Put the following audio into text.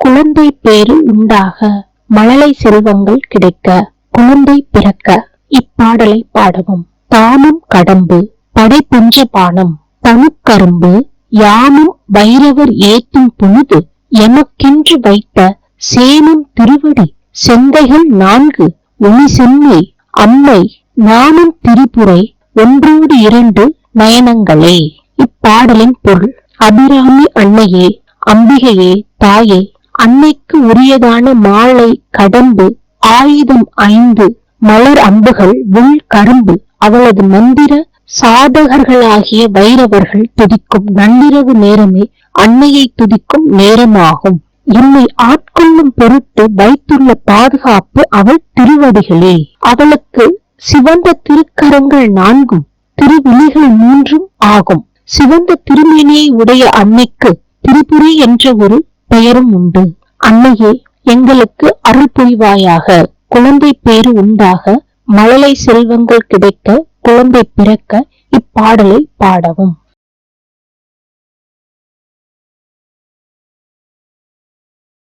குழந்தை பேரு உண்டாக மழலை செல்வங்கள் கிடைக்க குழந்தை பிறக்க. இப்பாடலை பாடவும். தாமும் கடம்பு படைப்புஞ்ச பானம் தனுக்கரும்பு யாமும் வைரவர் ஏத்தும் பொழுது எமக்கென்று வைத்த சேனும் திருவடி செந்தைகள் நான்கு ஒளி செம்மை அம்மை நானும் திரிபுரை ஒன்றோடு இரண்டு நயனங்களே. இப்பாடலின் பொருள் அபிராமி அன்னையே அம்பிகையே தாயே அன்னைக்கு உரியதான மாலை கடம்பு ஆயுதம் ஐந்து மலர் அம்புகள் உள் கரும்பு அவளது மந்திர சாதகர்களாகிய வைரவர்கள் துதிக்கும் நள்ளிரவு நேரமே அன்னையை துதிக்கும் நேரமாகும். என்னை ஆட்கொள்ளும் பொருட்டு வைத்துள்ள பாதுகாப்பு அவள் திருவடிகளே. அவளுக்கு சிவந்த திருக்கரங்கள் நான்கும் திருவிழிகள் மூன்றும் ஆகும். சிவந்த திருமேனியை உடைய அன்னைக்கு திரிபுரி என்ற ஒரு பெயரும் உண்டு. அன்னையே எங்களுக்கு அருள் புரிவாயாக குழந்தை பேரு உண்டாக மழலை செல்வங்கள் கிடைக்க குழந்தை பிறக்க இப்பாடலை பாடவும்.